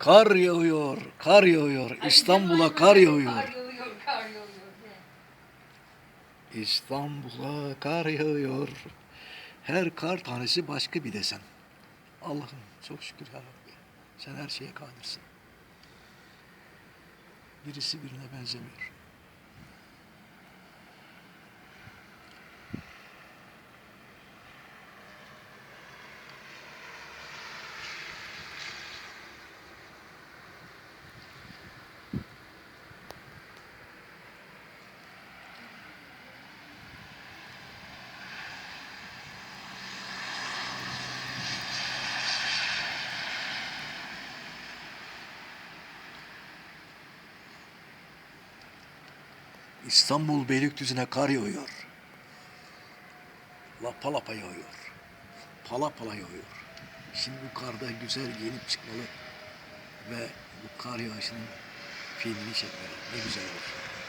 Kar yağıyor, kar yağıyor. İstanbul'a kar yağıyor. Kar yağıyor, kar yağıyor. de. İstanbul'a kar yağıyor. Her kar tanesi başka bir desen. Allah'ım çok şükür ya Rabbi. Sen her şeye kadirsin. Birisi birine benzemiyor. İstanbul Beylikdüzü'ne kar yağıyor. Lapa lapa yağıyor. Pala pala yağıyor. Şimdi bu karda güzel giyinip çıkmalı ve bu kar yağışının filmini çekmeli. Ne güzel olur.